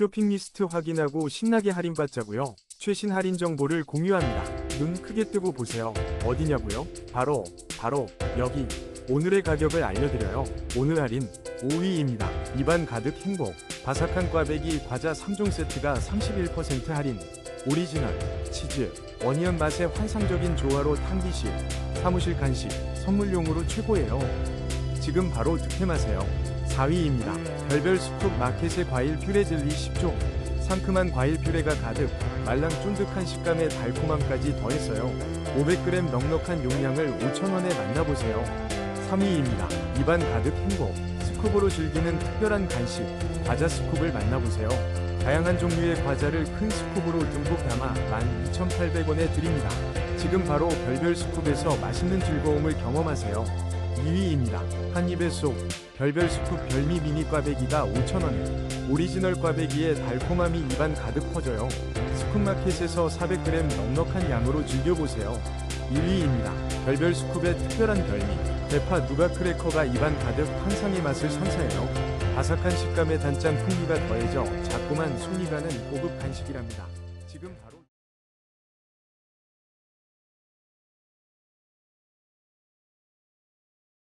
쇼핑 리스트 확인하고 신나게 할인받자고요. 최신 할인 정보를 공유합니다. 눈 크게 뜨고 보세요. 어디냐고요? 바로 바로 여기. 오늘의 가격을 알려드려요. 오늘 할인 5위입니다. 입안 가득 행복. 바삭한 꽈배기 과자 3종 세트가 31% 할인. 오리지널 치즈 어니언 맛의 환상적인 조화로 탕비실 사무실 간식 선물용으로 최고예요. 지금 바로 득템하세요. 4위입니다. 별별 스쿱 마켓의 과일 퓨레 젤리 10종. 상큼한 과일 퓨레가 가득, 말랑 쫀득한 식감에 달콤함까지 더했어요. 500g 넉넉한 용량을 5,000원에 만나보세요. 3위입니다. 입안 가득 행복. 스쿱으로 즐기는 특별한 간식, 과자 스쿱을 만나보세요. 다양한 종류의 과자를 큰 스쿱으로 듬뿍 담아 12,800원에 드립니다. 지금 바로 별별 스쿱에서 맛있는 즐거움을 경험하세요. 2위입니다. 한입의 쏙 별별 스쿱 별미 미니 꽈배기가 5,000원에 오리지널 꽈배기의 달콤함이 입안 가득 퍼져요. 스쿱마켓에서 400g 넉넉한 양으로 즐겨보세요. 1위입니다. 별별 스쿱의 특별한 별미 대파 누가 크래커가 입안 가득 환상의 맛을 선사해요. 바삭한 식감에 단짠 풍미가 더해져 자꾸만 손이 가는 고급 간식이랍니다. 지금 바로